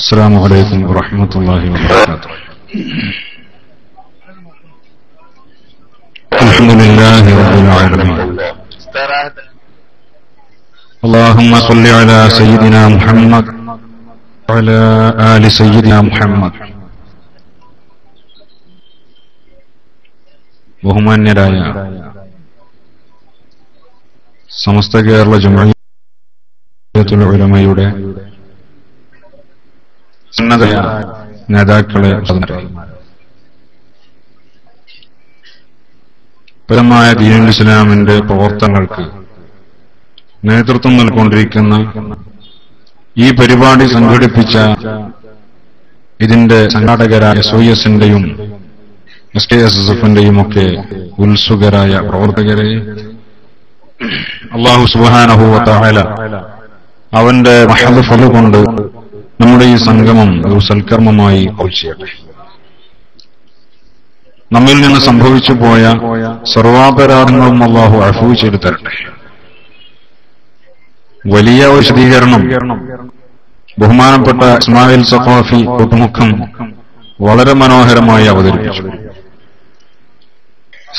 السلام عليكم ورحمة الله وبركاته الحمد لله رب العالمين اللهم صل على سيدنا محمد وعلى آل سيدنا محمد ബഹുമാന്യരായ സമസ്ത കേരള ജമയത്തുൽ ഉലമയുടെ സന്നദ്ധ നേതാക്കളെ പരമായ ദീനുൽ ഇസ്ലാമിന്റെ പ്രവർത്തനങ്ങൾക്ക് നേതൃത്വം നൽകൊണ്ടിരിക്കുന്ന ഈ പരിപാടി സംഘടിപ്പിച്ച ഇതിന്റെ സംഘാടകരായ എസ് ഒ എസിന്റെയും എസ് കെ എസ് എസ് എഫിന്റെയും ഒക്കെ ഉത്സുകരായ പ്രവർത്തകരെ അള്ളാഹു സുബാനഹുവല അവന്റെ മഹദ് ഫല കൊണ്ട് നമ്മുടെ ഈ സംഗമം ഒരു സൽക്കർമ്മമായി ഔഷ്യട്ടെ നമ്മിൽ നിന്ന് സംഭവിച്ചു പോയ സർവാപരാധങ്ങളും അള്ളാഹു അഫൂ ചെയ്തു തരട്ടെ. വലിയ വിശദീകരണം. ബഹുമാനപ്പെട്ട ഇസ്മായിൽ സഖാഫി ഒട്ടുമുഖം വളരെ മനോഹരമായി അവതരിപ്പിച്ചു.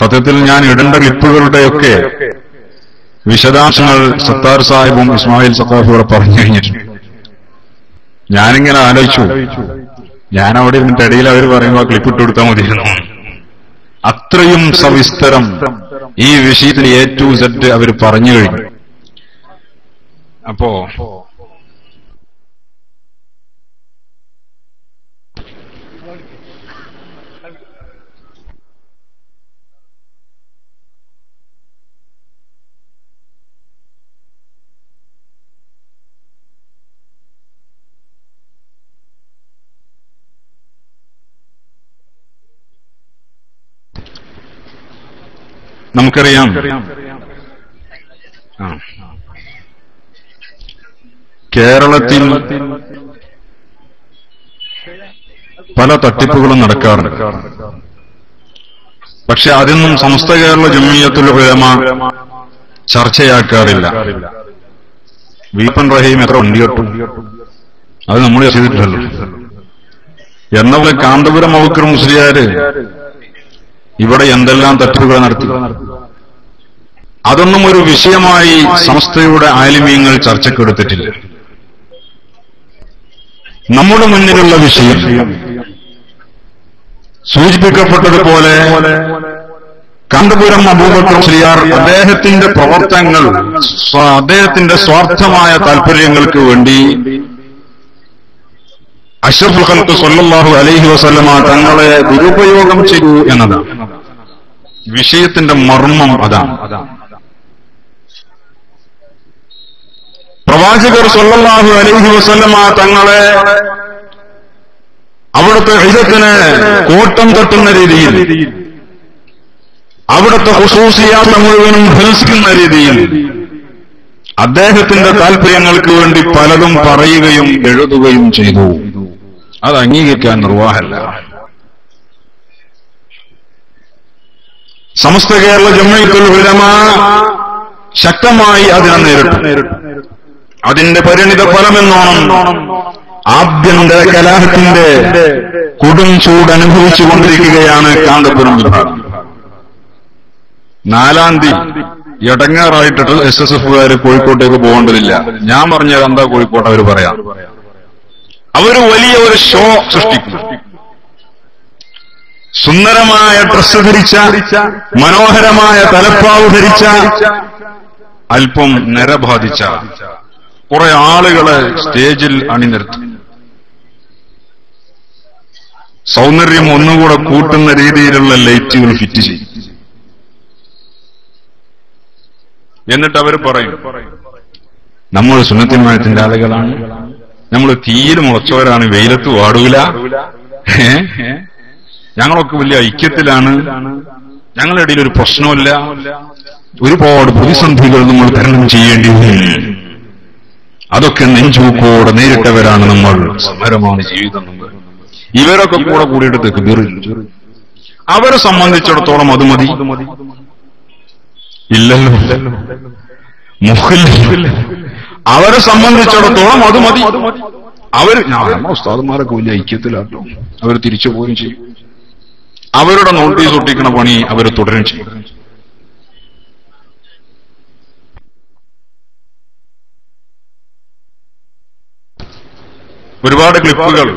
സത്യത്തിൽ ഞാൻ ഇടേണ്ട ക്ലിപ്പുകളുടെയൊക്കെ വിശദാംശങ്ങൾ സത്താർ സാഹിബും ഇസ്മായിൽ സഖാഫിയോടെ പറഞ്ഞു കഴിഞ്ഞിട്ടുണ്ട്. ഞാനിങ്ങനെ ആലോചിച്ചു. ഞാൻ അവിടെ ഇരുന്നിട്ട് ഇടയിൽ അവർ പറയുമ്പോൾ ക്ലിപ്പ് ഇട്ട് കൊടുത്താൽ മതിയിരുന്നു അത്രയും സവിസ്തരം ഈ വിഷയത്തിൽ എ ടു സെറ്റ് അവർ പറഞ്ഞു കഴിഞ്ഞു. അപ്പോ നമുക്കറിയാം. കേരളത്തിൽ പല തട്ടിപ്പുകളും നടക്കാറുണ്ട്. പക്ഷെ അതൊന്നും സമസ്ത കേരള ജമിയത്തുൽ ഉലമ ചർച്ചയാക്കാറില്ല. വീപ്പൻ റഹീം എത്ര വണ്ടിയൊട്ടു. അത് നമ്മൾ ചെയ്തിട്ടില്ലല്ലോ. എന്ന കാന്തപുരം മൗക്കർ മുസ്ലിയാര് ഇവിടെ എന്തെല്ലാം തട്ടിപ്പുകൾ നടത്തി? അതൊന്നും ഒരു വിഷയമായി സംസ്ഥയുടെ ആലിമ്യങ്ങൾ ചർച്ചക്കെടുത്തിട്ടില്ല നമ്മുടെ മുന്നിലുള്ള വിഷയം സൂചിപ്പിക്കപ്പെട്ടതുപോലെ കാന്തപുരം അബൂബക്കർ ശ്രീയാർ അദ്ദേഹത്തിന്റെ പ്രവർത്തനങ്ങൾ അദ്ദേഹത്തിന്റെ സ്വാർത്ഥമായ താല്പര്യങ്ങൾക്ക് വേണ്ടി അഷ്റഫുൽ ഖൽക്ക് സല്ലല്ലാഹു അലൈഹി വസല്ലമ തങ്ങളെ ദുരുപയോഗം ചെയ്തു എന്നതാണ്. വിഷയത്തിന്റെ മർമ്മം അതാണ്. പ്രവാചകർ സല്ലല്ലാഹു അലൈഹി വസല്ലമ തങ്ങളെ അവിടുത്തെ ഹിതത്തിന് കോട്ടം തട്ടുന്ന രീതിയിൽ അവിടുത്തെ ഹുസൂസിയാത്ത മുഴുവനും ഭത്സിക്കുന്ന രീതിയിൽ അദ്ദേഹത്തിന്റെ താല്പര്യങ്ങൾക്ക് വേണ്ടി പലതും പറയുകയും എഴുതുകയും ചെയ്തു. അത് അംഗീകരിക്കാൻ നിർവാഹമല്ല സമസ്ത കേരള ജമ്മയ്ക്കുൽ ഉലമ ശക്തമായി അതിനെ നേരിട്ടു. അതിന്റെ പരിണിത ഫലമെന്നോണം ആഭ്യന്തര കലാഹത്തിന്റെ കൊടും ചൂട് അനുഭവിച്ചുകൊണ്ടിരിക്കുകയാണ് കാന്തപുരം വിഭാഗം. നാലാം തീയതി എടങ്ങാറായിട്ടിട്ട് എസ് എസ് എഫുകാർ കോഴിക്കോട്ടേക്ക് പോകേണ്ടതില്ല. ഞാൻ പറഞ്ഞത് എന്താ കോഴിക്കോട്ട് അവർ പറയാം? അവർ വലിയ ഒരു ഷോ സൃഷ്ടിക്കും സുന്ദരമായ ഡ്രസ് ധരിച്ച മനോഹരമായ തലപ്പാവ് ധരിച്ച അല്പം നരബാധിച്ച കുറെ ആളുകളെ സ്റ്റേജിൽ അണിനിർത്തും സൗന്ദര്യം ഒന്നുകൂടെ കൂട്ടുന്ന രീതിയിലുള്ള ലൈറ്റുകൾ ഫിറ്റ് ചെയ്യും. എന്നിട്ട് അവർ പറയും നമ്മൾ സുന്നത്തിമാനത്തിന്റെ ആളുകളാണ്. നമ്മൾ തീരെ മുളച്ചവരാണ് വെയിലത്ത് വാടൂല. ഞങ്ങളൊക്കെ വലിയ ഐക്യത്തിലാണ്. ഞങ്ങളുടെ ഇടയിൽ ഒരു പ്രശ്നമില്ല ഒരുപാട് പ്രതിസന്ധികൾ നമ്മൾ തരണം ചെയ്യേണ്ടി വരും. അതൊക്കെ നെഞ്ചൂക്കോടെ നേരിട്ടവരാണ് നമ്മൾ. സമരമാണ് ജീവിതം നമ്മൾ. ഇവരൊക്കെ കൂടെ കൂടിയിട്ട് തെക്കുതീറില്ല അവരെ സംബന്ധിച്ചിടത്തോളം അത് മതി. ഇല്ലല്ലോ. മുഹല്ല അവരെ സംബന്ധിച്ചിടത്തോളം അത് മതി. അവർ ഞാൻ നമ്മുടെ ഉസ്താദന്മാരൊക്കെ വലിയ ഐക്യത്തിലാട്ടോ അവർ തിരിച്ചു പോവുകയും ചെയ്യും. അവരുടെ നോട്ടീസ് ഒട്ടിക്കുന്ന പണി അവർ തുടരും ചെയ്യും. ഒരുപാട് ക്ലിപ്പുകൾ.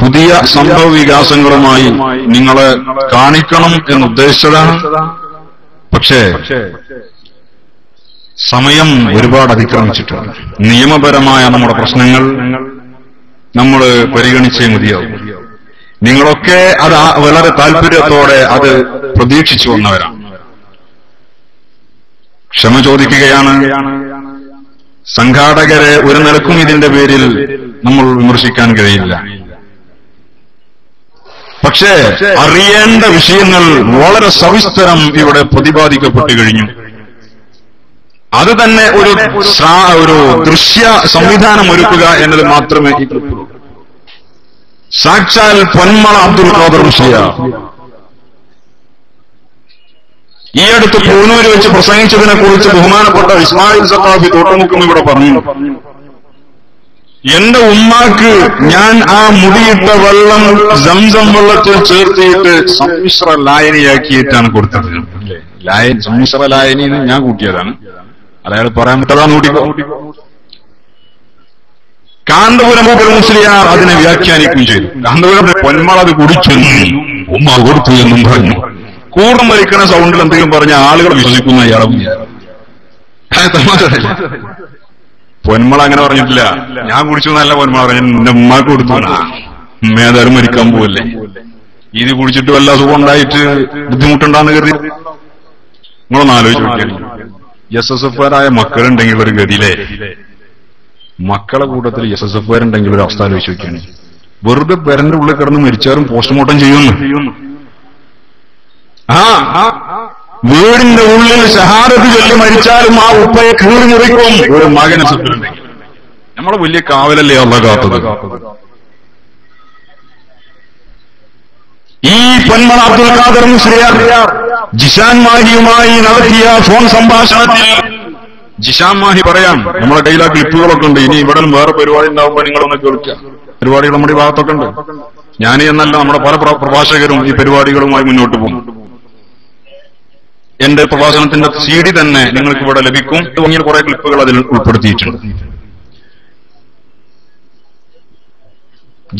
പുതിയ സംഭവ വികാസങ്ങളുമായി നിങ്ങളെ കാണിക്കണം എന്നുദ്ദേശിച്ചതാണ് പക്ഷേ സമയം ഒരുപാട് അതിക്രമിച്ചിട്ടുണ്ട്. നിയമപരമായ നമ്മുടെ പ്രശ്നങ്ങൾ നമ്മൾ പരിഗണിച്ചേ മതിയാവും. നിങ്ങളൊക്കെ അത് വളരെ താല്പര്യത്തോടെ അത് പ്രതീക്ഷിച്ചു വന്നവരാണ്. ക്ഷമ ചോദിക്കുകയാണ്. സംഘാടകരെ ഒരു നിലക്കും ഇതിന്റെ പേരിൽ നമ്മൾ വിമർശിക്കാൻ കഴിയില്ല. പക്ഷേ അറിയേണ്ട വിഷയങ്ങൾ വളരെ സവിസ്തരം ഇവിടെ പ്രതിപാദിക്കപ്പെട്ടു കഴിഞ്ഞു. അത് തന്നെ ഒരു ഒരു ദൃശ്യ സംവിധാനം ഒരുക്കുക എന്നത് മാത്രമേ ഈ സാക്ഷാൽ പൊന്മള അബ്ദുൽ ഖാദർ മുഷിയ ഈ അടുത്ത് പൂനൂര് വെച്ച് പ്രസംഗിച്ചതിനെ കുറിച്ച് ബഹുമാനപ്പെട്ട ഇസ്മായിൽ സത്താഫി തോട്ടമുക്കും ഇവിടെ പറഞ്ഞു. എന്റെ ഉമ്മാക്ക് ഞാൻ ആ മുടിയിട്ട വെള്ളം സംസം വെള്ളത്തിൽ ചേർത്തിയിട്ട് സമ്മിശ്ര ലായനിയാക്കിയിട്ടാണ് കൊടുത്തത്. ലായൻ സമ്മിശ്ര ലായനി ഞാൻ കൂട്ടിയതാണ്. അയാൾ പറയാൻ പറ്റാതാ കൂട്ടിക്കോ കാന്തപുരം മൂപ്പർ മുസ്ലിയാർ അതിനെ വ്യാഖ്യാനിക്കുകയും ചെയ്തു. കാന്തപുരം പൊന്മള അത് കുടിച്ചെന്നും ഉമ്മ കൊടുത്തു എന്നും പറഞ്ഞു. കൂടം വലിക്കണ സൗണ്ടിൽ എന്തെങ്കിലും പറഞ്ഞ ആളുകൾ വിശ്വസിക്കുന്ന തമാശയല്ല. പൊന്മള അങ്ങനെ പറഞ്ഞിട്ടില്ല. ഞാൻ കുടിച്ചു നല്ല പൊന്മള പറഞ്ഞു. എന്റെ ഉമ്മാക്ക് കൊടുത്തു ഉമ്മേതായാലും മരിക്കാൻ പോവല്ലേ? ഇത് കുടിച്ചിട്ട് വല്ല അസുഖം ഉണ്ടായിട്ട് ബുദ്ധിമുട്ടുണ്ടാന്ന് കരുതി. നിങ്ങളൊന്ന് ആലോചിച്ച് എഫുകാരായ മക്കളുണ്ടെങ്കിൽ ഒരു ഗതിയിലെ. മക്കളെ കൂട്ടത്തിൽ എഫുകാരുണ്ടെങ്കിൽ ഒരു അവസ്ഥ ആലോചിച്ച് നോക്കിയാണ് വെറുതെ പെരന്റെ ഉള്ളിൽ കിടന്ന് മരിച്ചാലും പോസ്റ്റ്മോർട്ടം ചെയ്യുന്നു. ആ വീടിന്റെ ഉള്ളിൽ ഷഹാരത്ത് ചൊല്ലി മരിച്ചാലും ആ ഉപ്പയെ കീറി മുറിക്കും. ഒരു സ്വപ്നമുണ്ടെങ്കിൽ നമ്മളെ വലിയ കാവലല്ലേ അല്ല കാത്തത്? ഈ പൊന്മള അബ്ദുൽ ഖാദർ മുസ്ലിയാർ ജിഷാൻ മാഹിയുമായി നടത്തിയ ഫോൺ സംഭാഷണത്തിൽ ജിഷാൻ മാഹി പറയാം നമ്മുടെ കയ്യിൽ ആ ക്ലിപ്പുകളൊക്കെ ഉണ്ട്. ഇനി ഇവിടെ വേറെ പരിപാടി ഉണ്ടാവുമ്പോൾ നിങ്ങളൊന്ന് കേൾക്കുക പരിപാടികൾ നമ്മുടെ ഭാഗത്തൊക്കെ ഉണ്ട്. ഞാൻ എന്നല്ല നമ്മുടെ പല പ്രഭാഷകരും ഈ പരിപാടികളുമായി മുന്നോട്ട് പോകും. എന്റെ പ്രഭാഷണത്തിന്റെ സീഡി തന്നെ നിങ്ങൾക്ക് ഇവിടെ ലഭിക്കും. തുടങ്ങിയ കുറെ ക്ലിപ്പുകൾ അതിൽ ഉൾപ്പെടുത്തിയിട്ടുണ്ട്.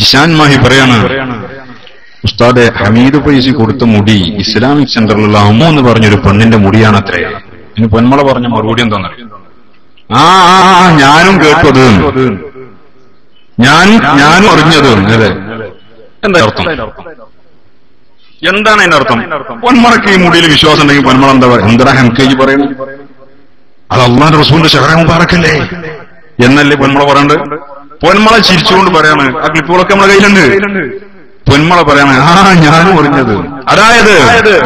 ജിഷാൻ മാഹി പറയാണ് ഉസ്താദെ ഹമീദ് പൈസി കൊടുത്ത മുടി ഇസ്ലാമിക് സെന്ററിലുള്ള അമ്മു എന്ന് പറഞ്ഞൊരു പെണ്ണിന്റെ മുടിയാണ് അത്ര ഇനി പൊന്മള പറഞ്ഞ മറുപടി എന്താ ആ ആ, ഞാനും കേട്ടത്. ഞാൻ ഞാനും അറിഞ്ഞത്. അതെ എന്താ അർത്ഥം? എന്താണ് അതിന്റെ അർത്ഥം? പൊന്മളക്ക് ഈ മുടിയിൽ വിശ്വാസം ഉണ്ടെങ്കിൽ പൊന്മള എന്താ പറയുക? എന്താ ഹെൻകേജി പറയുന്നത്? അത് അള്ളാന്റെ റസൂലിന്റെ ഷഹറ മുബാറക്കല്ലേ? എന്നല്ലേ പൊന്മള പറയണ്ട്? പൊന്മള ചിരിച്ചുകൊണ്ട് പറയാണ്. ആ ക്ലിപ്പുകളൊക്കെ നമ്മുടെ കയ്യിലുണ്ട്. പൊന്മള പറയാണ്. ആ ഞാനും അറിഞ്ഞത്. അതായത്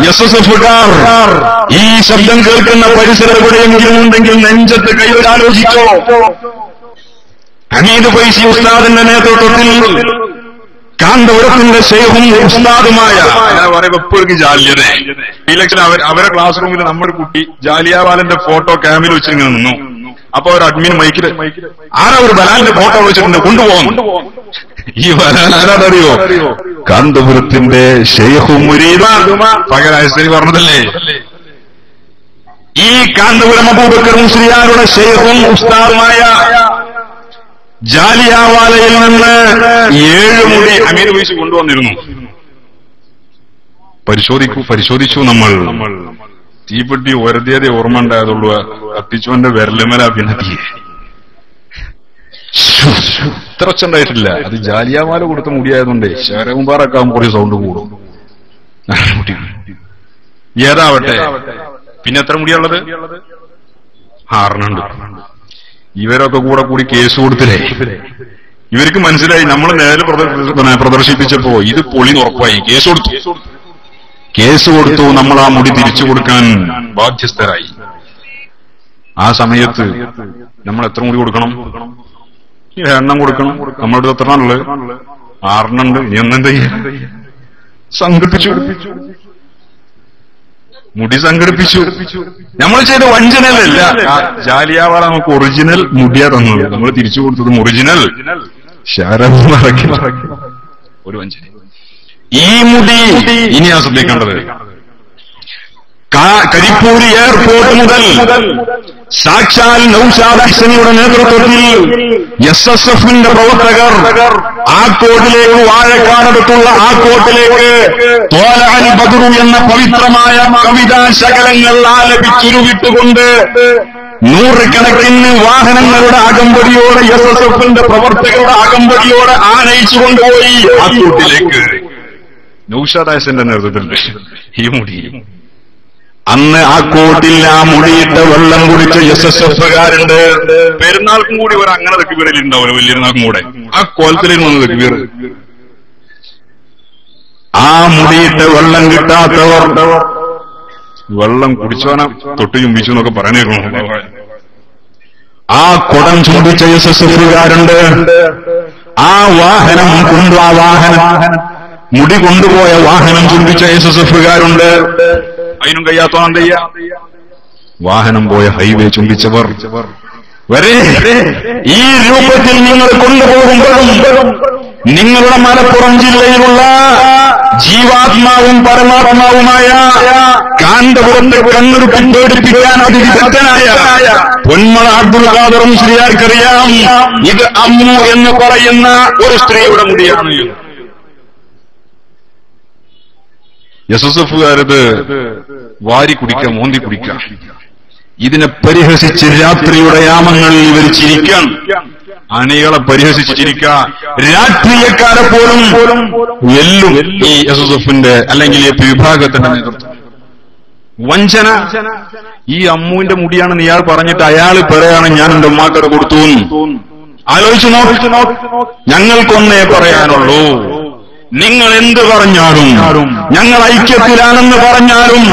എസ് എസ് ഈ ശബ്ദം കേൾക്കുന്ന പരിസരം എവിടെയെങ്കിലും ഉണ്ടെങ്കിൽ നെഞ്ചത്ത് കൈവരാലോചിച്ചോ അനീത് ഹമീദ് പൈസി ഉസ്താദിന്റെ നേതൃത്വത്തിൽ കാന്തപുരത്തിന്റെ ശേഖും ഉസ്താദുമായ പറയുമ്പോ എപ്പോഴും ജാല്യത ഇലക്ഷൻ അവരെ ക്ലാസ് റൂമിൽ നമ്മുടെ കുട്ടി ജാലിയാവാലന്റെ ഫോട്ടോ ക്യാമിൽ വെച്ചിങ്ങനെ നിന്നു. അപ്പൊ ഒരു അഡ്മിൻ മൈക്കിൽ ആരാ ഒരു ബലാലിന്റെ ഫോട്ടോ വെച്ചിട്ടുണ്ട് കൊണ്ടുപോകും? ഈ ബലാൽ കാന്തപുരത്തിന്റെ ഷെയ്ഖും പകരായസ്ഥനി പറഞ്ഞതല്ലേ? ഈ കാന്തപുരം അബൂബക്കർ മുസ്ലിയാരുടെ ഷെയ്ഖും ഉസ്താദുമായ ജാലിയാവാലയിൽ നിന്ന് ഏഴ് മുടി അമീർ വീശി കൊണ്ടുവന്നിരുന്നു. പരിശോധിക്കൂ പരിശോധിച്ചു നമ്മൾ നമ്മൾ. തീപ്പെട്ടി ഒരതിയതേ ഓർമ്മ ഉണ്ടായതുള്ളൂ. കത്തിച്ചോന്റെ വിരലുമല തീ ഇത്ര ഒച്ചുണ്ടായിട്ടില്ല അത് ജാലിയാമാല കൊടുത്ത മുടിയായതുകൊണ്ട് ശരകുമ്പാറൊക്കെ കുറേ സൗണ്ട് കൂടും. ഏതാവട്ടെ? പിന്നെ എത്ര മുടിയുള്ളത് ആറിനുണ്ട് ഇവരൊക്കെ കൂടെ കൂടി കേസ് കൊടുത്തില്ലേ? ഇവർക്ക് മനസ്സിലായി. നമ്മൾ നേരെ പ്രദർ- പ്രദർശിപ്പിച്ചപ്പോ ഇത് പൊളി ഉറപ്പായി. കേസ് കൊടുത്തു. കേസ് കൊടുത്തു നമ്മൾ ആ മുടി തിരിച്ചു കൊടുക്കാൻ ബാധ്യസ്ഥരായി. ആ സമയത്ത് നമ്മൾ എത്ര മുടി കൊടുക്കണം? എണ്ണം കൊടുക്കണം. നമ്മളുടെ എത്ര ഉള്ളത് ആറെണ്ണുണ്ട് ചെയ്യാ? സംഘടിപ്പിച്ചു. മുടി സംഘടിപ്പിച്ചു. നമ്മൾ ചെയ്ത വഞ്ചന ജാലിയാവാള നമുക്ക് ഒറിജിനൽ മുടിയാ തന്നത്. നമ്മൾ തിരിച്ചു കൊടുത്തതും ഒറിജിനൽ. ശാരദ ഒരു വഞ്ചന ഈ മുടി ഇനിയാ ശ്രദ്ധിക്കേണ്ടത്. കരിപ്പൂർ എയർപോർട്ട് മുതൽ സാക്ഷാൽ നൌഷാദ് ഹസനിയുടെ നേതൃത്വത്തിൽ എസ് എസ് എഫിന്റെ പ്രവർത്തകർ ആ കോട്ടിലേക്ക് വാഴക്കാടടുത്തുള്ള ആ കോട്ടിലേക്ക് തോലാൻ ബദറു എന്ന പവിത്രമായ കവിതാ ശകലങ്ങൾ ആലപിച്ചുരുവിട്ടുകൊണ്ട് നൂറുകണക്കിന് വാഹനങ്ങളുടെ അകമ്പടിയോടെ എസ് എസ് എഫിന്റെ പ്രവർത്തകരുടെ അകമ്പടിയോടെ ആനയിച്ചു കൊണ്ടുപോയി ആ കൂട്ടിലേക്ക് നൌഷാദ് ഹസന്റെ നേതൃത്വത്തിൽ ഈ മുടി. അന്ന് ആ കോട്ടിൽ ആ മുടിയിട്ട വെള്ളം കുടിച്ച എസ് എസ് എഫുകാരുണ്ട് പെരുന്നാൾക്കും കൂടി ഒരു അങ്ങനെ തെക്കുവീറിൽ ഉണ്ടാവില്ല വലിയൊരുന്നാൾക്കും കൂടെ. ആ കോലത്തിലിരുന്നു വന്ന് തെക്കുപീർ ആ മുടിയിട്ട വെള്ളം കിട്ടാത്തവർ വെള്ളം കുടിച്ചോന തൊട്ട് ചുംബിച്ചു എന്നൊക്കെ പറഞ്ഞിരുന്നു ആ കുടം ചുംബിച്ച എസ് എസ് എഫുകാരുണ്ട് ആ വാഹനം കൊണ്ടു ആ വാഹനം മുടി കൊണ്ടുപോയ വാഹനം ചുംബിച്ച എസ് എസ് എഫുകാരുണ്ട് അതിനും കഴിയാത്തോ എന്തയ്യ വാഹനം പോയ ഹൈവേ ചുംബിച്ചവർ വരെ ഈ രൂപത്തിൽ നിങ്ങൾ കൊണ്ടുപോകുമ്പോഴും നിങ്ങളുടെ മലപ്പുറം ജില്ലയിലുള്ള ജീവാത്മാവും പരമാത്മാവുമായ കാന്തപുറത്തെ കണ്ണൊരു പിന്തോടിപ്പിക്കാൻ അതിവിദഗ്ധനായ പൊന്മള അബ്ദുൽ ഖാദറും ശ്രീയാർക്കറിയാം ഇത് അമ്മു എന്ന് പറയുന്ന ഒരു സ്ത്രീയുടെ മുടിയാണ് എസ് എസ് എഫുകാരത് വാരി കുടിക്കാം മോന്തി കുടിക്കാം ഇതിനെ പരിഹസിച്ച് രാത്രിയുടെ യാമങ്ങളിൽ ഇവർ ചിരിക്കാൻ. അണികളെ പരിഹസിച്ച് ചിരിക്കാം രാഷ്ട്രീയക്കാരെ പോലും എല്ലും ഈ എസ് എസ് എഫിന്റെ അല്ലെങ്കിൽ ഈ വിഭാഗത്തിന്റെ നേതൃത്വം. വഞ്ചന. ഈ അമ്മുവിന്റെ മുടിയാണെന്ന് ഇയാൾ പറഞ്ഞിട്ട് അയാൾ പറയാണ് ഞാൻ എന്റെ ഉമ്മാക്കട കൊടുത്തു ആലോചിച്ചു നോക്ക്. ഞങ്ങൾക്കൊന്നേ പറയാനുള്ളൂ. നിങ്ങൾ എന്ത് പറഞ്ഞാലും ഞങ്ങൾ ഐക്യത്തിലാണെന്ന് പറഞ്ഞാലും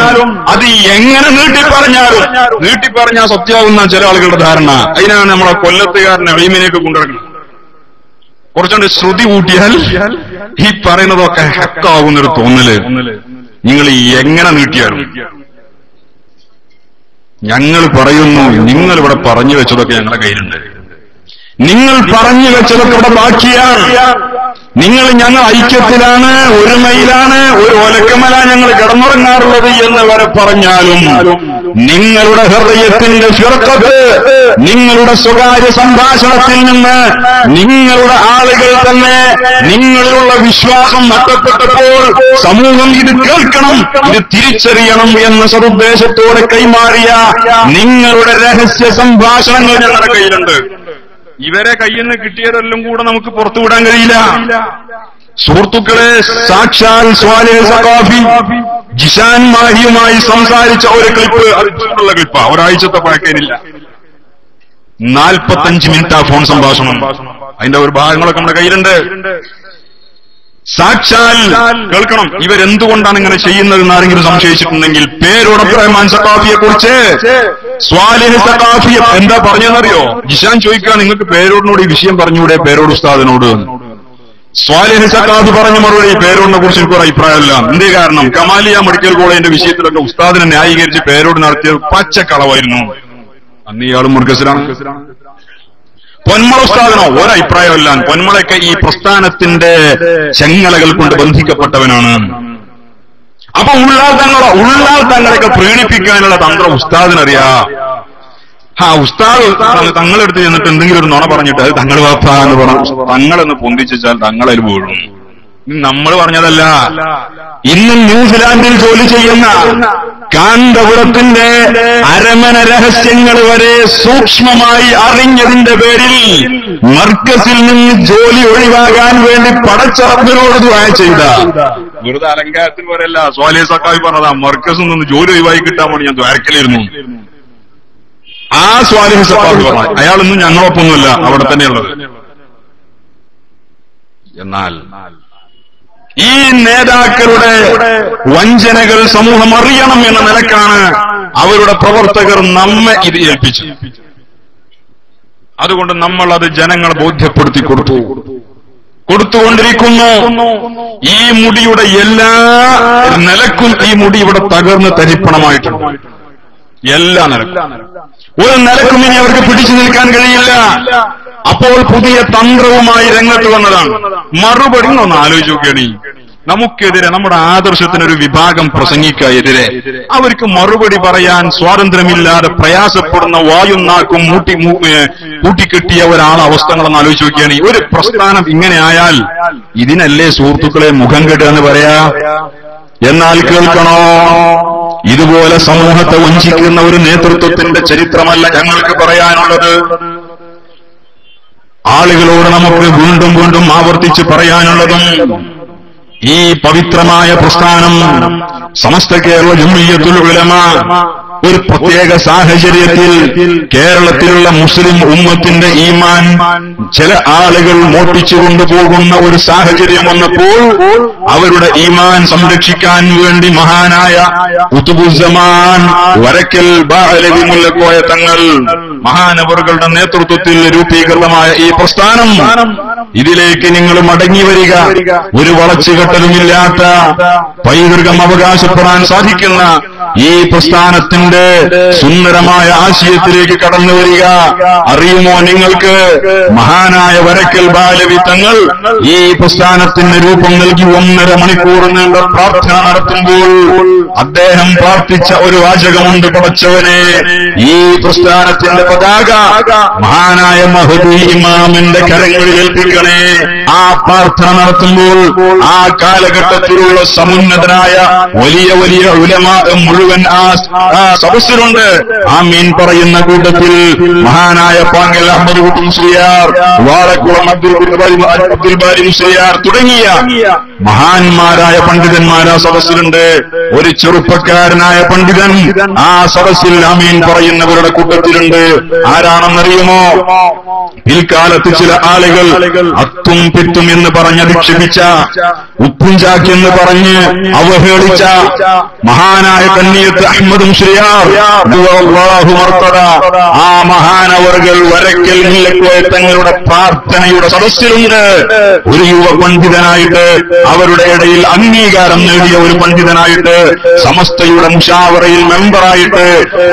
അത് എങ്ങനെ നീട്ടി പറഞ്ഞാലും. നീട്ടി പറഞ്ഞാൽ സത്യാവുന്ന ചില ആളുകളുടെ ധാരണ. അതിനാണ് നമ്മളെ കൊല്ലത്തുകാരനെ അഴിമിനേക്ക് കൊണ്ടിറങ്ങുന്നത് കുറച്ചുകൊണ്ട് ശ്രുതി കൂട്ടിയാൽ ഈ പറയുന്നതൊക്കെ ഹക്കാവുന്നൊരു തോന്നൽ. നിങ്ങൾ എങ്ങനെ നീട്ടിയാലും. ഞങ്ങൾ പറയുന്നു നിങ്ങൾ ഇവിടെ പറഞ്ഞു വെച്ചതൊക്കെ ഞങ്ങളുടെ കയ്യിലുണ്ട്. നിങ്ങൾ പറഞ്ഞു വെച്ചതൊക്കെ ഇവിടെ ബാക്കിയാണ്. നിങ്ങൾ ഞങ്ങൾ ഐക്യത്തിലാണ് ഒരുമയിലാണ് ഒരു ഒലക്കമല ഞങ്ങൾ കിടന്നുറങ്ങാറുള്ളത് എന്ന് വരെ പറഞ്ഞാലും നിങ്ങളുടെ ഹൃദയത്തിന്റെ ഫിറക്കത്ത് നിങ്ങളുടെ സ്വകാര്യ സംഭാഷണത്തിൽ നിന്ന് നിങ്ങളുടെ ആളുകൾ തന്നെ നിങ്ങളിലുള്ള വിശ്വാസം നഷ്ടപ്പെട്ടപ്പോൾ സമൂഹം ഇത് കേൾക്കണം ഇത് തിരിച്ചറിയണം എന്ന സതുദ്ദേശത്തോടെ കൈമാറിയ നിങ്ങളുടെ രഹസ്യ സംഭാഷണങ്ങൾ ഞങ്ങളുടെ കയ്യിലുണ്ട്. ഇവരെ കയ്യിൽ നിന്ന് കിട്ടിയതെല്ലാം കൂടെ നമുക്ക് പുറത്തുവിടാൻ കഴിയില്ല. സുഹൃത്തുക്കളെ സാക്ഷാൽ സ്വാലി ജിഷാൻ മാഹിയുമായി സംസാരിച്ച ഒരു ക്ലിപ്പ് അത് ചൂടുള്ള ക്ലിപ്പാ. ഒരാഴ്ചത്തെ പഴക്കേനില്ല. നാൽപ്പത്തഞ്ച് മിനിറ്റ് ആ ഫോൺ സംഭാഷണം. അതിന്റെ ഒരു ഭാഗങ്ങളൊക്കെ നമ്മുടെ കയ്യിലുണ്ട്. സാക്ഷാൽ കേൾക്കണം. ഇവരെന്തുകൊണ്ടാണ് ഇങ്ങനെ ചെയ്യുന്നതെന്ന് ആരെങ്കിലും സംശയിച്ചിട്ടുണ്ടെങ്കിൽ പേരോട് റഹ്മാൻ സഖാഫിയെ കുറിച്ച് സ്വാലിഹ് എന്താ പറഞ്ഞതെന്നറിയോ? ജിഷാൻ ചോദിക്കുക നിങ്ങൾക്ക് പേരോടിനോട് ഈ വിഷയം പറഞ്ഞുകൂടെ? പേരോട് ഉസ്താദിനോട്? സ്വാലിഹ് സഖാഫി പറഞ്ഞ മറുപടി പേരോടിനെ കുറിച്ച് എനിക്ക് ഒരു അഭിപ്രായമല്ല എന്തേ കാരണം? കമാലിയ മെഡിക്കൽ കോളേജിന്റെ വിഷയത്തിലൊക്കെ ഉസ്താദിനെ ന്യായീകരിച്ച് പേരോട് നടത്തിയ പച്ചക്കളവായിരുന്നു. അന്ന് ഇയാളും മുർഗസിലാണ്. പൊന്മള ഉസ്താദിനോ ഒരഭിപ്രായമല്ല. പൊന്മളയൊക്കെ ഈ പ്രസ്ഥാനത്തിന്റെ ചെങ്ങലകൾ കൊണ്ട് ബന്ധിക്കപ്പെട്ടവനാണ്. അപ്പൊ ഉള്ളാൽ തങ്ങളോ ഉള്ളാൽ തങ്ങളെയൊക്കെ പ്രീണിപ്പിക്കാനുള്ള തന്ത്രം ഉസ്താദിനറിയാ. ആ ഉസ്താദ് തങ്ങളെടുത്ത് ചെന്നിട്ട് എന്തെങ്കിലും ഒരു നുണ പറഞ്ഞിട്ട് അത് തങ്ങൾ വാപ്പ എന്ന് പറഞ്ഞു തങ്ങളെന്ന് പൊന്തിച്ചാൽ തങ്ങളതിൽ വീഴും. നമ്മൾ പറഞ്ഞതല്ല. ഇന്നും ന്യൂസിലാൻഡിൽ ജോലി ചെയ്യുന്ന കാന്തപുരത്തിന്റെ അരമന രഹസ്യങ്ങൾ വരെ സൂക്ഷ്മമായി അറിഞ്ഞതിന്റെ പേരിൽ മർക്കസിൽ നിന്ന് ജോലി ഒഴിവാകാൻ വേണ്ടി പടച്ചറപ്പിനോട് ദ്വായ ചെയ്ത. വെറുതെ അലങ്കാരത്തിൽ വരെയല്ല സ്വാലിയ സക്കാവി പറഞ്ഞതാ മർക്കസിൽ നിന്ന് ജോലി ഒഴിവാക്കി കിട്ടാൻ വേണ്ടി ഞാൻ ദ്വാരക്കലിരുന്നു. ആ സ്വാലിഹ് സക്കാവി പറഞ്ഞു അയാളൊന്നും ഞങ്ങളൊപ്പമൊന്നുമല്ല അവിടെ തന്നെയുള്ളത്. എന്നാൽ ഈ നേതാക്കളുടെ വഞ്ചനകൾ സമൂഹം അറിയണം എന്ന നിലക്കാണ് അവരുടെ പ്രവർത്തകർ നമ്മെ ഇത് ഏൽപ്പിച്ചു അതുകൊണ്ട് നമ്മൾ അത് ജനങ്ങളെ ബോധ്യപ്പെടുത്തി കൊടുത്തു. കൊടുത്തുകൊണ്ടിരിക്കുന്നു. ഈ മുടിയുടെ എല്ലാ നിലക്കും ഈ മുടി ഇവിടെ തകർന്ന് തരിപ്പണമായിട്ടുണ്ട്. എല്ലാ നിലക്കും. ഒരു നിലക്കും ഇനി അവർക്ക് പിടിച്ചു നിൽക്കാൻ കഴിയില്ല. അപ്പോൾ പുതിയ തന്ത്രവുമായി രംഗത്ത് വന്നതാണ്. മറുപടി ഒന്ന് ആലോചിച്ച് നോക്കുകയാണ് നമുക്കെതിരെ നമ്മുടെ ആദർശത്തിന് ഒരു വിഭാഗം പ്രസംഗിക്കുക എതിരെ. അവർക്ക് മറുപടി പറയാൻ സ്വാതന്ത്ര്യമില്ലാതെ പ്രയാസപ്പെടുന്ന വായുനാക്കും മൂട്ടി മൂ- ഏ, കൂട്ടിക്കെട്ടിയ ഒരാളെ അവസ്ഥകളെന്ന് ആലോചിച്ച് നോക്കിയാണ് ഒരു പ്രസ്ഥാനം ഇങ്ങനെ ആയാൽ ഇതിനല്ലേ സുഹൃത്തുക്കളെ മുഖം കെട്ടുക എന്ന് പറയാ? എന്നാൽ കേൾക്കണോ? ഇതുപോലെ സമൂഹത്തെ വഞ്ചിക്കുന്ന ഒരു നേതൃത്വത്തിന്റെ ചരിത്രമല്ല ഞങ്ങൾക്ക് പറയാനുള്ളത്. ആളുകളോട് നമുക്ക് വീണ്ടും വീണ്ടും ആവർത്തിച്ച് പറയാനുള്ളതും ഈ പവിത്രമായ പ്രസ്ഥാനം സമസ്ത കേരള ജുമിയത്തുൽ ഉലമ ഒരു പ്രത്യേക സാഹചര്യത്തിൽ കേരളത്തിലുള്ള മുസ്ലിം ഉമ്മത്തിന്റെ ഈമാൻ ചില ആളുകൾ മോട്ടിച്ചു കൊണ്ടുപോകുന്ന ഒരു സാഹചര്യം വന്നപ്പോൾ അവരുടെ ഈമാൻ സംരക്ഷിക്കാൻ വേണ്ടി മഹാനായ ഉത്തുബുസമാൻ വരക്കൽ ബാലവിമുല്ലക്കോയ തങ്ങൾ മഹാനവറുകളുടെ നേതൃത്വത്തിൽ രൂപീകൃതമായ ഈ പ്രസ്ഥാനം. ഇതിലേക്ക് നിങ്ങൾ മടങ്ങി വരിക. ഒരു വളച്ചുകെട്ടലുമില്ലാത്ത പൈതൃകം അവകാശപ്പെടാൻ സാധിക്കുന്ന ഈ പ്രസ്ഥാനത്തിന്റെ സുന്ദരമായ ആശയത്തിലേക്ക് കടന്നു വരിക. അറിയുമോ നിങ്ങൾക്ക്? മഹാനായ വരക്കൽ ബാലവിത്തങ്ങൾ ഈ പ്രസ്ഥാനത്തിന് രൂപം നൽകി ഒന്നര മണിക്കൂർ നീണ്ട പ്രാർത്ഥന നടത്തുമ്പോൾ അദ്ദേഹം പ്രാർത്ഥിച്ച ഒരു വാചകമുണ്ട് പടച്ചവനെ. ഈ പ്രസ്ഥാനത്തിന്റെ പതാക മഹാനായ മഹദി ഇമാമിന്റെ കരങ്ങളിൽ ഏൽപ്പിക്കണേ. ആ പ്രാർത്ഥന നടത്തുമ്പോൾ ആ കാലഘട്ടത്തിലുള്ള സമുന്നതനായ വലിയ വലിയ ഉലമ മുഴുവൻ ആ സദസ്സിലുണ്ട്. ആ മീൻ പറയുന്ന കൂട്ടത്തിൽ മഹാനായ പാങ്ങൽ അഹമ്മദ് കുട്ടി മുസ്ലിയാർ വാഴക്കുളം അബ്ദുൽ ബാരി- മുസ്ലിയാർ തുടങ്ങിയ മഹാന്മാരായ പണ്ഡിതന്മാരാ സദസ്സിലുണ്ട്. ഒരു ചെറുപ്പക്കാരനായ പണ്ഡിതൻ ആ സദസ്സിൽ അമീൻ പറയുന്നവരുടെ കൂട്ടത്തിലുണ്ട്. ആരാണെന്നറിയുമോ? പിൽക്കാലത്ത് ചില ആളുകൾ അത്തും പിത്തും എന്ന് പറഞ്ഞ് അധിക്ഷേപിച്ച ഉപ്പുംചാക്കി എന്ന് പറഞ്ഞ് അവഹേളിച്ച മഹാനായ കണ്ണിയത്ത് അഹമ്മദ് മുസ്ലിയാർ. ആ മഹാനവറുകൾ വരക്കൽ തങ്ങളുടെ പ്രാർത്ഥനയുടെ സദസ്സിലുണ്ട്. ഒരു യുവ പണ്ഡിതനായിട്ട് അവരുടെ ഇടയിൽ അംഗീകാരം നേടിയ ഒരു പണ്ഡിതനായിട്ട് സമസ്തയുടെ മുഷാവറയിൽ മെമ്പറായിട്ട്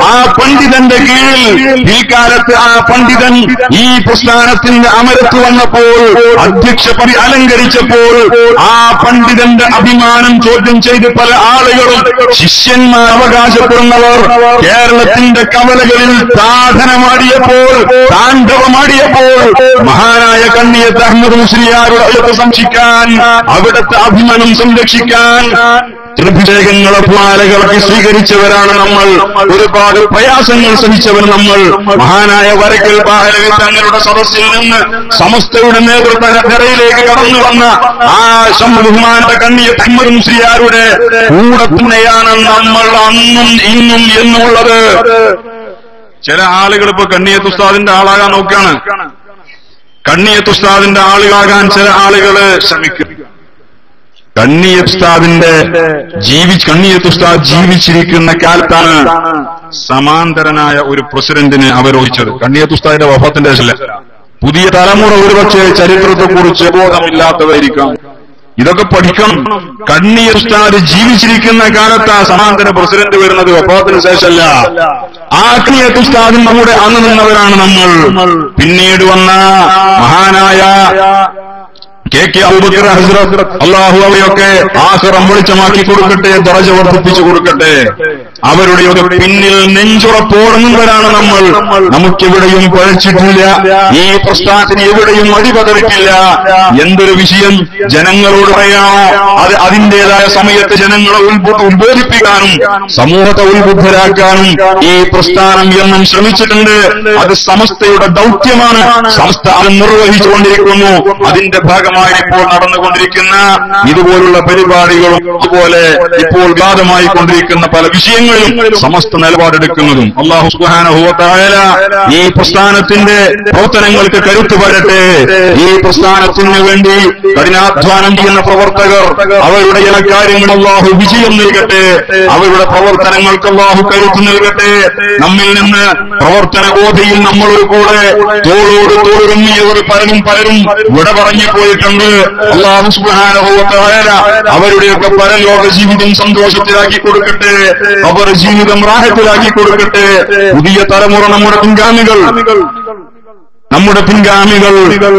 ആ പണ്ഡിതന്റെ കീഴിൽ ഈ കാലത്ത് ആ പണ്ഡിതൻ ഈ പ്രസ്ഥാനത്തിന്റെ അമരത്ത് വന്നപ്പോൾ അധ്യക്ഷ പദവി അലങ്കരിച്ചപ്പോൾ ആ പണ്ഡിതന്റെ അഭിമാനം ചോദ്യം ചെയ്ത് പല ആളുകളും ശിഷ്യന്മാർ അവകാശപ്പെടുന്നവർ കേരളത്തിന്റെ കവലകളിൽ സാധനമാടിയപ്പോൾ താണ്ഡവമാടിയപ്പോൾ മഹാനായ കണ്ണിയത്ത് അഹമ്മദ് മുസ്ലിയാരുടെ സംശിക്കാൻ അവിടുത്തെ അഭിമാനം സംരക്ഷിക്കാൻ ത്രിഭിഷേകങ്ങളെ പാലകളൊക്കെ സ്വീകരിച്ചവരാണ് നമ്മൾ. ഒരുപാട് പ്രയാസങ്ങൾ സഹിച്ചവർ നമ്മൾ. മഹാനായ വരക്കൽ പാലകി തങ്ങളുടെ സദസ്സിൽ നിന്ന് സമസ്തയുടെ നേതൃത്വരയിലേക്ക് കടന്നു വന്ന ആ ബഹുമാനത്തെ കണ്ണിയ തമ്മരും മുസ്ലിയാരുടെ കൂടെ നമ്മൾ അന്നും ഇന്നും എന്നുള്ളത്. ചില ആളുകൾ ഇപ്പൊ കണ്ണിയത്ത് ഉസ്താദിന്റെ ആളാകാൻ നോക്കുകയാണ് കണ്ണിയത്ത് ഉസ്താദിന്റെ ആളുകളാകാൻ ചില ആളുകൾ ശ്രമിക്കും. കണ്ണിയത്ത് ഉസ്താദിന്റെ ജീവി കണ്ണിയത്ത് ഉസ്താദ് ജീവിച്ചിരിക്കുന്ന കാലത്താണ് സമാന്തരനായ ഒരു പ്രസിഡന്റിനെ അവരോധിച്ചത് കണ്ണിയത്ത് ഉസ്താദിന്റെ വഫത്തിന്റെ ശേഷമല്ല പുതിയ തലമുറ ഒരുപക്ഷെ ചരിത്രത്തെക്കുറിച്ച് ബോധമില്ലാത്തതായിരിക്കാം. ഇതൊക്കെ പഠിക്കണം. കണ്ണീർ ഉസ്താദ് ജീവിച്ചിരിക്കുന്ന കാലത്ത് ആ സമാന്തര പ്രസിഡന്റ് വരുന്നത് വഫാത്തിന് ശേഷമല്ല. ആ കണ്ണിയത്ത് ഉസ്താദിൻ നമ്മുടെ അന്ന് നിന്നവരാണ് നമ്മൾ. പിന്നീട് വന്ന മഹാനായ കെ കെ അബൂബക്കർ ഹസ്രത്ത് അള്ളാഹു അവയൊക്കെ ആഹ്റം വെളിച്ചമാക്കി കൊടുക്കട്ടെ ദറജ വർദ്ധിപ്പിച്ചു കൊടുക്കട്ടെ. അവരുടെയൊക്കെ പിന്നിൽ നെഞ്ചുറപ്പോടുന്നവരാണ് നമ്മൾ. നമുക്കെവിടെയും പഴച്ചിട്ടില്ല. ഈ പ്രസ്ഥാനത്തിന് എവിടെയും അടിപതറിട്ടില്ല എന്തൊരു വിഷയം? ജനങ്ങളോട് പറയാമോ അത് അതിന്റേതായ സമയത്ത് ജനങ്ങളെ ഉത്ബു- ഉത്ബോധിപ്പിക്കാനും സമൂഹത്തെ ഉത്ബുദ്ധരാക്കാനും ഈ പ്രസ്ഥാനം എന്നും ശ്രമിച്ചിട്ടുണ്ട്. അത് സമസ്തയുടെ ദൗത്യമാണ്. സംസ്ഥാനം നിർവഹിച്ചുകൊണ്ടിരിക്കുന്നു. അതിന്റെ ഇപ്പോൾ നടന്നുകൊണ്ടിരിക്കുന്ന ഇതുപോലുള്ള പരിപാടികളും അതുപോലെ ഇപ്പോൾ വിവാദമായി കൊണ്ടിരിക്കുന്ന പല വിഷയങ്ങളും സമസ്ത നിലപാടെടുക്കുന്നതും അള്ളാഹു സുഹാനുഭവത്തായ ഈ പ്രസ്ഥാനത്തിന്റെ പ്രവർത്തനങ്ങൾക്ക് കരുത്ത് വരട്ടെ ഈ പ്രസ്ഥാനത്തിന് വേണ്ടി കഠിനാധ്വാനം ചെയ്യുന്ന പ്രവർത്തകർ അവരുടെ ചില കാര്യങ്ങൾ അള്ളാഹു വിജയം നൽകട്ടെ. അവരുടെ പ്രവർത്തനങ്ങൾക്ക് അള്ളാഹു കരുത്ത് നൽകട്ടെ. നമ്മിൽ നിന്ന് പ്രവർത്തന ബോധയിൽ നമ്മളൊരു കൂടെ തോളോട് തോളുറങ്ങിയവർ പലരും പലരും വിട പറഞ്ഞു പോയിട്ടുണ്ട്. കൊണ്ട് അള്ളാഹു തആല അവരുടെയൊക്കെ പരലോക ജീവിതം സന്തോഷത്തിലാക്കി കൊടുക്കട്ടെ. അവർ ജീവിതം റാഹത്തിലാക്കി കൊടുക്കട്ടെ. പുതിയ തലമുറ നമ്മുടെ പിൻഗാമികൾ നമ്മുടെ പിൻഗാമികൾ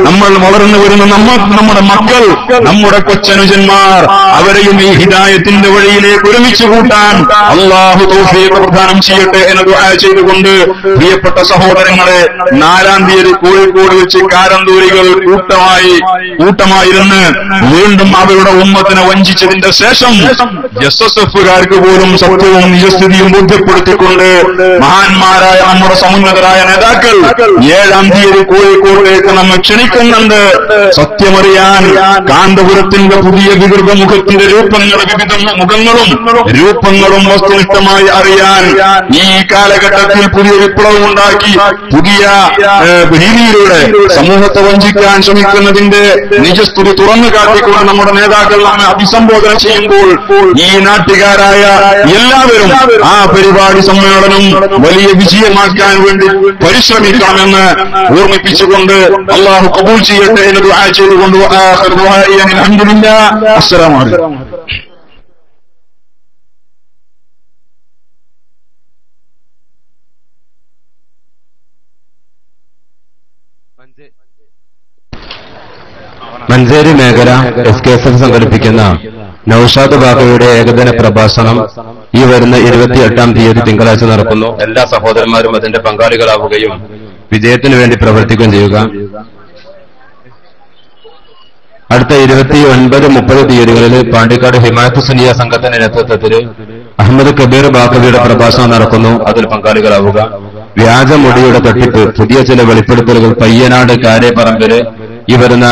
നമ്മൾ വളർന്നു വരുന്ന നമ്മ നമ്മുടെ മക്കൾ നമ്മുടെ കൊച്ചനുജന്മാർ അവരെയും ഈ ഹിതായത്തിന്റെ വഴിയിലേക്ക് ഒരുമിച്ച് കൂട്ടാൻ അള്ളാഹു തൗഫീഖ് പ്രദാനം ചെയ്യട്ടെ എന്ന് ദുആ ചെയ്തുകൊണ്ട് പ്രിയപ്പെട്ട സഹോദരങ്ങളെ നാലാം തീയതി കോഴിക്കോട് വെച്ച് കാരന്തൂരികൾ കൂട്ടമായി കൂട്ടമായിരുന്ന് വീണ്ടും അവരുടെ ഉമ്മത്തിനെ വഞ്ചിച്ചതിന്റെ ശേഷം എസ് എസ് എഫുകാർക്ക് പോലും സത്യവും നിജസ്ഥിതിയും ബോധ്യപ്പെടുത്തിക്കൊണ്ട് മഹാന്മാരായ നമ്മുടെ സമുന്നതരായ നേതാക്കൾ. ഏഴാം തീയതി കോഴിക്കോട്ടേക്ക് നമ്മെ ക്ഷണിക്കുന്നുണ്ട്. സത്യമറിയാൻ കാന്തപുരത്തിന്റെ പുതിയ വികൃത മുഖത്തിന്റെ രൂപങ്ങൾ വിവിധ മുഖങ്ങളും രൂപങ്ങളും വസ്തുനിഷ്ഠമായി അറിയാൻ ഈ കാലഘട്ടത്തിൽ പുതിയ വിപ്ലവം ഉണ്ടാക്കി പുതിയ രീതിയിലൂടെ സമൂഹത്തെ വഞ്ചിക്കാൻ ശ്രമിക്കുന്നതിന്റെ നിജസ്ഥിതി തുറന്നു കാട്ടിക്കൊണ്ട് നമ്മുടെ നേതാക്കളാണ് അഭിസംബോധന ചെയ്യുമ്പോൾ ഈ നാട്ടുകാരായ എല്ലാവരും ആ പരിപാടി സമ്മേളനം വലിയ വിജയമാക്കാൻ വേണ്ടി പരിശ്രമിക്കണമെന്ന് ഓർമ്മിപ്പിച്ചുകൊണ്ട് അള്ളാഹു കബൂൾ ചെയ്യട്ടെ എന്ന് ദുആ ചെയ്തുകൊണ്ട് വആഖിറു ദുആഇ അനിൽ ഹംദുലില്ലാഹ്. അസ്സലാമു അലൈക്കും മഞ്ചേരി മേഖല എസ് കെ എസ് എഫ് സംഘടിപ്പിക്കുന്ന നൌഷാദ് ബാബയുടെ ഏകദിന പ്രഭാഷണം ഈ വരുന്ന ഇരുപത്തിയെട്ടാം തീയതി തിങ്കളാഴ്ച നടക്കുന്നു എല്ലാ സഹോദരന്മാരും അതിന്റെ പങ്കാളികളാവുകയും വിജയത്തിനു വേണ്ടി പ്രവർത്തിക്കുകയും ചെയ്യുക. അടുത്ത ഇരുപത്തി ഒൻപത് മുപ്പത് തീയതികളിൽ പാണ്ടിക്കാട് ഹിമായത്ത് സുനിയ സംഘത്തിന്റെ നേതൃത്വത്തിൽ അഹമ്മദ് കബീർ ബാക്കവിയുടെ പ്രഭാഷണം നടക്കുന്നു. അതിൽ പങ്കാളികളാവുക. വ്യാജമുടിയുടെ തട്ടിപ്പ് പുതിയ ചില വെളിപ്പെടുത്തലുകൾ പയ്യനാട് കാരേപ്പറമ്പിൽ ഈ വരുന്ന